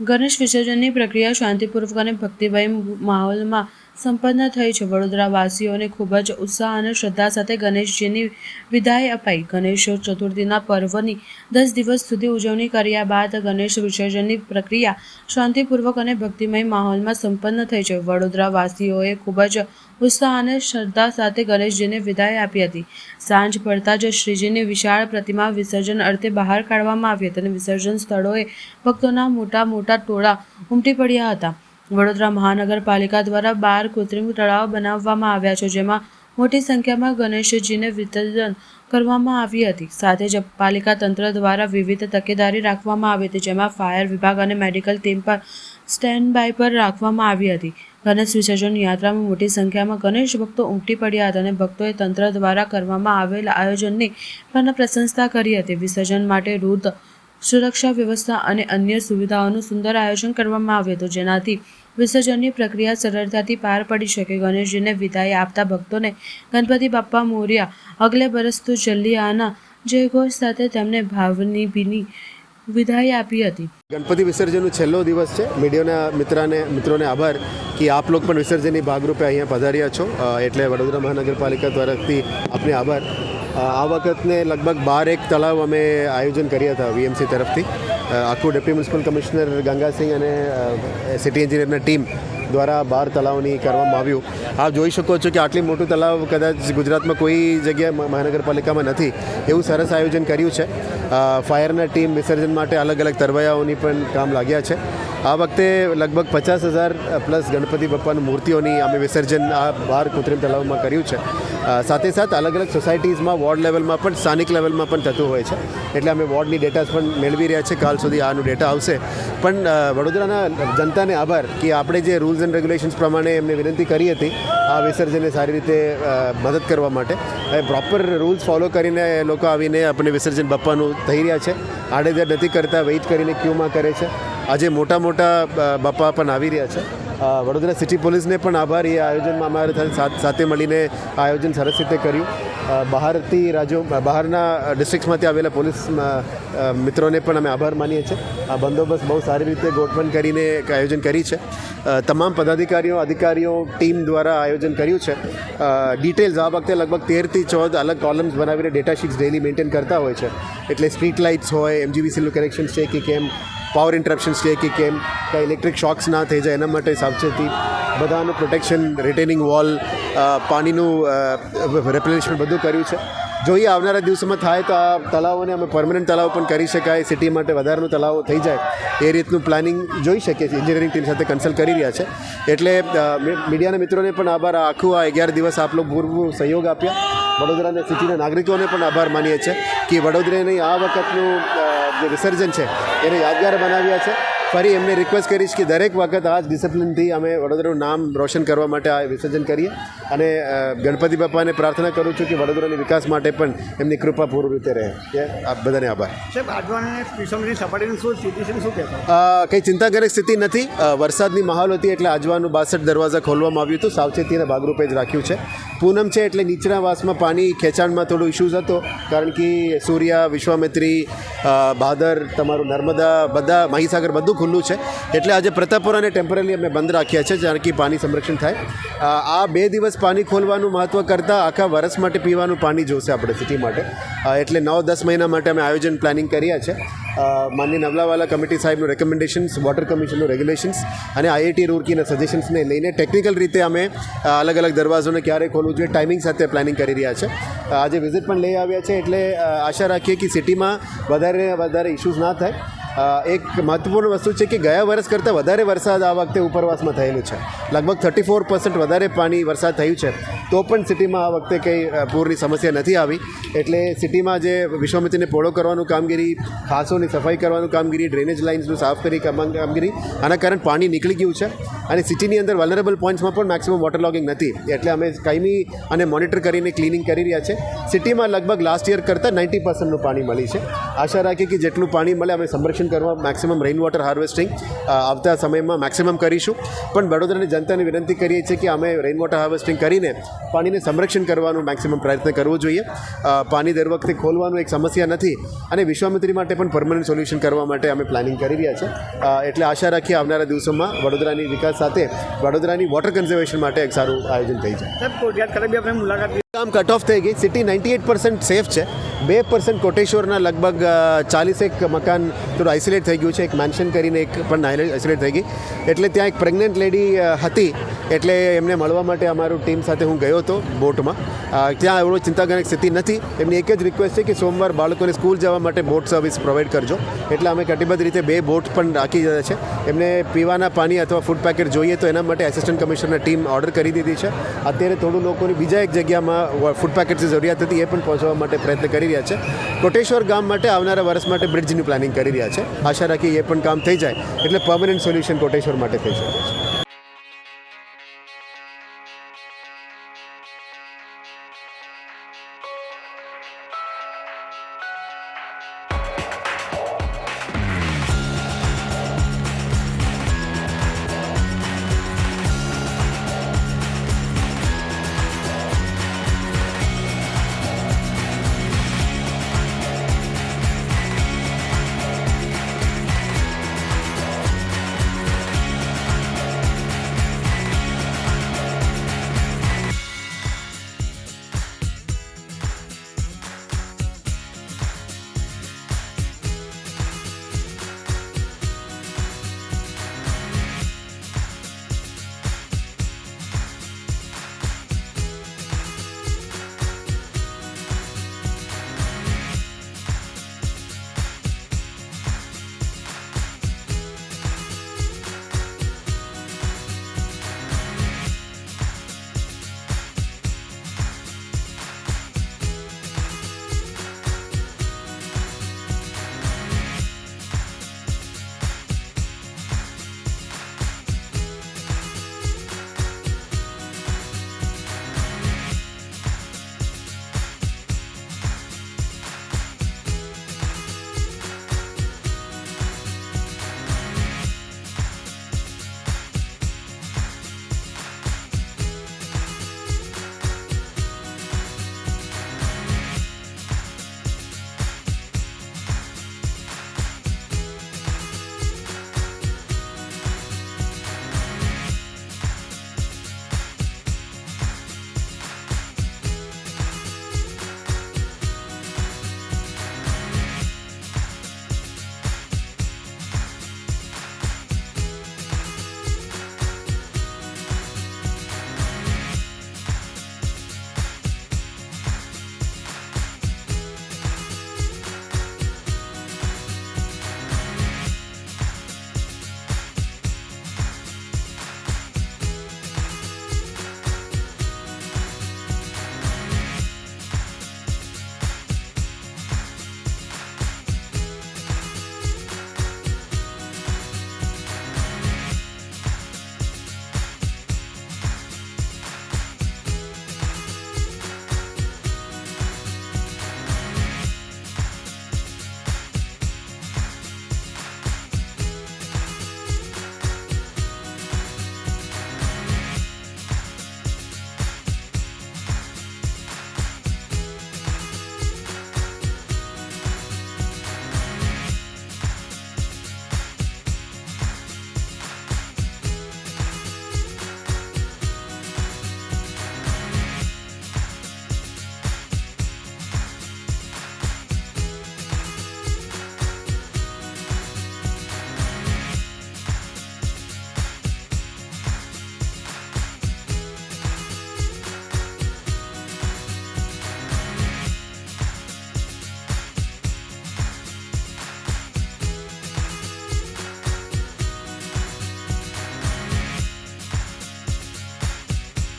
ગણેશ વિસર્જનની પ્રક્રિયા શાંતિપૂર્વક અને ભક્તિભાઈ માહોલમાં સંપન્ન થઈ છે. વડોદરાવાસીઓને ખૂબ જ ઉત્સાહ અને શ્રદ્ધા સાથે ગણેશજીની વિદાય અપાઈ. ગણેશ ચતુર્થીના પર્વની દસ દિવસ સુધી ઉજવણી કર્યા બાદ ગણેશ વિસર્જનની પ્રક્રિયા શાંતિપૂર્વક અને ભક્તિમય માહોલમાં સંપન્ન થઈ છે. વડોદરાવાસીઓએ ખૂબ જ ઉત્સાહ અને શ્રદ્ધા સાથે ગણેશજીને વિદાય આપી હતી. સાંજ પડતા જ શ્રીજીની વિશાળ પ્રતિમા વિસર્જન અર્થે બહાર કાઢવામાં આવી હતી અને વિસર્જન સ્થળોએ ભક્તોના મોટા મોટા ટોળા ઉમટી પડ્યા હતા. વડોદરા મહાનગરપાલિકા દ્વારા બાર કૃત્રિમ તળાવ બનાવવામાં આવ્યા છે, જેમાં મોટી સંખ્યામાં ગણેશજીને વિસર્જન કરવામાં આવી હતી. સાથે જ પાલિકા તંત્ર દ્વારા વિવિધ તકેદારી રાખવામાં આવી હતી, જેમાં ફાયર વિભાગ અને મેડિકલ ટીમ પર સ્ટેન્ડ બાય પર રાખવામાં આવી હતી. ગણેશ વિસર્જન યાત્રામાં મોટી સંખ્યામાં ગણેશ ભક્તો ઉમટી પડ્યા હતા અને ભક્તોએ તંત્ર દ્વારા કરવામાં આવેલા આયોજનની પણ પ્રશંસા કરી હતી. વિસર્જન માટે રૂટ સુરક્ષા વ્યવસ્થા અને અન્ય સુવિધાઓનું સુંદર આયોજન કરવામાં આવ્યું હતું. જેનાથી વિસર્જનની પ્રક્રિયા સરળતાથી પાર પડી શકે. ગણેશજીને વિદાય આપતા ભક્તોને ગણપતિ બાપ્પા મોર્યા, અગલે બરસ તો જલ્દી જયઘોષ સાથે તેમને ભાવની ભીની વિદાય આપી હતી. ગણપતિ વિસર્જનનો છેલ્લો દિવસ છે. મીડિયાના મિત્રને, મિત્રોને આભાર કે આપ લોકો પણ વિસર્જનની ભાગરૂપે અહીંયા પધાર્યા છો. એટલે વડોદરા મહાનગરપાલિકા તરફથી આપને આભાર. આ વખતને લગભગ બાર એક તળાવ અમે આયોજન કર્યા હતા વીએમસી તરફથી. આખું ડેપ્યુટી મ્યુનિસિપલ કમિશનર ગંગાસિંહ અને સિટી એન્જિનિયરના ટીમ દ્વારા બાર તળાવની કરવામાં આવ્યું. આપ જોઈ શકો છો કે આટલી મોટું તળાવ કદાચ ગુજરાતમાં કોઈ જગ્યાએ મહાનગરપાલિકામાં નથી. એવું સરસ આયોજન કર્યું છે. ફાયરના ટીમ વિસર્જન માટે અલગ અલગ તરવૈયાઓની પણ કામ લાગ્યા છે. આ વખતે લગભગ પચાસ હજાર પ્લસ ગણપતિ બાપ્પાની મૂર્તિઓની અમે વિસર્જન આ બહાર કૃત્રિમ તળાવમાં કર્યું છે. સાથે સાથે અલગ અલગ સોસાયટીઝમાં, વોર્ડ લેવલમાં પણ, સ્થાનિક લેવલમાં પણ થતું હોય છે. એટલે અમે વોર્ડની ડેટા પણ મેળવી રહ્યા છે. કાલ સુધી આનું ડેટા આવશે. પણ વડોદરાના જનતાને આભાર કે આપણે જે રૂલ્સ એન્ડ રેગ્યુલેશન્સ પ્રમાણે એમને વિનંતી કરી હતી, આ વિસર્જનને સારી રીતે મદદ કરવા માટે. એ પ્રોપર રૂલ્સ ફોલો કરીને લોકો આવીને આપણે વિસર્જન બાપ્પાનું થઈ રહ્યા છે. આડેધડ નથી કરતા, વેઇટ કરીને ક્યુમાં કરે છે. આજે મોટા મોટા બાપા પણ આવી રહ્યા છે. વડોદરા સિટી પોલીસને પણ આભાર. એ આયોજનમાં અમારે સાથે- મળીને આયોજન સરસ રીતે કર્યું. બહારથી રાજ્યો બહારના ડિસ્ટ્રિક્ટ્સમાંથી આવેલા પોલીસ મિત્રોને પણ અમે આભાર માનીએ છીએ. આ બંદોબસ્ત બહુ સારી રીતે ગોઠવણ કરીને આયોજન કરી છે. તમામ પદાધિકારીઓ, અધિકારીઓ, ટીમ દ્વારા આયોજન કર્યું છે. ડિટેલ્સ આ વખતે લગભગ તેરથી ચૌદ અલગ કોલમ્સ બનાવીને ડેટા શીટ્સ ડેલી મેન્ટેન કરતા હોય છે. એટલે સ્ટ્રીટ લાઇટ્સ હોય એમજીવીસીનું કનેક્શન છે કે કેમ પાવર ઇન્ટરપ્શન્સ છે કે કેમ કે ઇલેક્ટ્રિક શોક્સ ના થઈ જાય એના માટે સાવચેતી. બધાનું પ્રોટેક્શન રિટેનિંગ વોલ પાણીનું રિપ્લેનિશમેન્ટ બધું કર્યું છે. જોઈએ આવનારા દિવસોમાં થાય તો આ તળાવોને અમે પરમનન્ટ તળાવ પણ કરી શકાય સિટી માટે વધારાનું તળાવો થઈ જાય. એ રીતનું પ્લાનિંગ જોઈ શકીએ છીએ. એન્જિનિયરિંગ ટીમ સાથે કન્સલ્ટ કરી રહ્યા છે. એટલે મીડિયાના મિત્રોને પણ આભાર. આખું આ અગિયાર દિવસ આપ લોકો પૂરવું સહયોગ આપ્યા. વડોદરાના સિટીના નાગરિકોને પણ આભાર માનીએ છીએ કે વડોદરાની આ વખતનું જે વિસર્જન છે, એને યાદગાર બનાવ્યા છે. ફરી એમને રિક્વેસ્ટ કરીશ કે દરેક વખત આ જ ડિસિપ્લિનથી અમે વડોદરાનું નામ રોશન કરવા માટે આ વિસર્જન કરીએ. અને ગણપતિ બાપાને પ્રાર્થના કરું છું કે વડોદરાની વિકાસ માટે પણ એમની કૃપા પૂર્ણ રીતે રહે. એ આપ બધાને આભાર. સાહેબ આજવાને પીસમની સપાટીની શું સ્થિતિ છે શું કહેતો કંઈ ચિંતાકારક સ્થિતિ નથી. વરસાદની માહોલ હતી એટલે આજવાનું બાસઠ દરવાજા ખોલવામાં આવ્યું હતું. સાવચેતીના ભાગરૂપે જ રાખ્યું છે. પૂનમ છે એટલે નીચલા વાસમાં પાણી ખેંચાણમાં થોડો ઇશ્યુઝ હતો. કારણ કે સૂર્યા વિશ્વામિત્રી ભાદર તમારું નર્મદા બધા મહીસાગર બધું ખુલ્લું છે. એટલે આજે પ્રતાપપુરાને ટેમ્પરરી અમે બંધ રાખ્યા છે કારણ કે પાણી સંરક્ષણ થાય. આ બે દિવસ પાણી ખોલવાનું મહત્ત્વ કરતાં આખા વર્ષ માટે પીવાનું પાણી જોશે આપણે સિટી માટે. એટલે નવ દસ મહિના માટે અમે આયોજન પ્લાનિંગ કર્યા છે. માન્ય નવલાવાલા કમિટી સાહેબનું રેકમેન્ડેશન્સ વોટર કમિશનનું રેગ્યુલેશન્સ અને આઈઆઈટી રૂરકીના સજેશન્સને લઈને ટેકનિકલ રીતે અમે અલગ અલગ દરવાજોને ક્યારે ખોલવું જોઈએ ટાઈમિંગ સાથે પ્લાનિંગ કરી રહ્યા છે. આજે વિઝિટ પણ લઈ આવ્યા છે એટલે આશા રાખીએ કે સિટીમાં વધારે વધારે ઇશ્યુઝ ના થાય. એક મહત્વપૂર્ણ વસ્તુ છે કે ગયા વર્ષ કરતાં વધારે વરસાદ આ વખતે ઉપરવાસમાં થયેલું છે. લગભગ થર્ટી ફોર વધારે પાણી વરસાદ થયું છે. તો પણ સિટીમાં આ વખતે કંઈ પૂરની સમસ્યા નથી આવી. એટલે સિટીમાં જે વિશ્વામિત્રીને પોળો કરવાનું કામગીરી, ખાસોની સફાઈ કરવાનું કામગીરી, ડ્રેનેજ લાઇન્સનું સાફ કરી કામ- કામગીરી, આના કારણે પાણી નીકળી ગયું છે. અને સિટીની અંદર વલનરેબલ પોઈન્ટ્સમાં પણ મેક્સિમમ વોટર લોગિંગ નથી. એટલે અમે કાયમી અને મોનિટર કરીને ક્લિનિંગ કરી રહ્યા છે. સિટીમાં લગભગ લાસ્ટ યર કરતાં નાઇન્ટી પર્સન્ટનું પાણી મળી છે. આશા રાખીએ કે જેટલું પાણી મળે, અમે સંરક્ષણ કરવા મેક્સિમમ રેઇન વોટર હાર્વેસ્ટિંગ આવતા સમયમાં મેક્સિમમ કરીશું. પણ વડોદરાની જનતાને વિનંતી કરીએ છીએ કે અમે રેઇન વોટર હાર્વેસ્ટિંગ કરીને પાણીને સંરક્ષણ કરવાનું મેક્સિમમ પ્રયત્ન કરવો જોઈએ. પાણી દર વખતે ખોલવાનું એક સમસ્યા નથી અને વિશ્વામિત્રી માટે પણ પરમનન્ટ સોલ્યુશન કરવા માટે અમે પ્લાનિંગ કરી રહ્યા છે એટલે આશા રાખીએ આવનારા દિવસોમાં વડોદરાની વિકાસ સાથે વડોદરાની વોટર કન્ઝર્વેશન માટે એક સારું આયોજન થઈ જાય. મુલાકાત કામ કટ ઓફ થઈ ગઈ. City ninety eight percent safe છે. બે પર્સન્ટ કોટેશ્વરના લગભગ ચાલીસેક મકાન થોડું આઇસોલેટ થઈ ગયું છે. એક મેન્શન કરીને એક પણ આઇસોલેટ થઈ ગઈ. એટલે ત્યાં એક પ્રેગ્નન્ટ લેડી હતી. એટલે એમને મળવા માટે અમારું ટીમ સાથે હું ગયો હતો બોટમાં. ત્યાં એવડો ચિંતાજનક સ્થિતિ નથી. એમની એક જ રિક્વેસ્ટ છે કે સોમવાર બાળકોને સ્કૂલ જવા માટે બોટ સર્વિસ પ્રોવાઈડ કરજો. એટલે અમે કટિબદ્ધ રીતે બે બોટ પણ રાખી દીધા છે. એમને પીવાના પાણી અથવા ફૂડ પેકેટ જોઈએ તો એના માટે એસિસ્ટન્ટ કમિશનર ટીમ ઓર્ડર કરી દીધી છે. અત્યારે થોડું લોકોની બીજા એક જગ્યામાં ફૂડ પેકેટ્સની જરૂરિયાત હતી એ પણ પહોંચવા માટે પ્રયત્ન કરી રહ્યા છે. કોટેશ્વર ગામ માટે આવનારા વર્ષ માટે બ્રિજની પ્લાનિંગ કરી રહ્યા છે. આશા રાખીએ એ પણ કામ થઈ જાય. એટલે પર્મનન્ટ સોલ્યુશન કોટેશ્વર માટે થઈ શકે છે.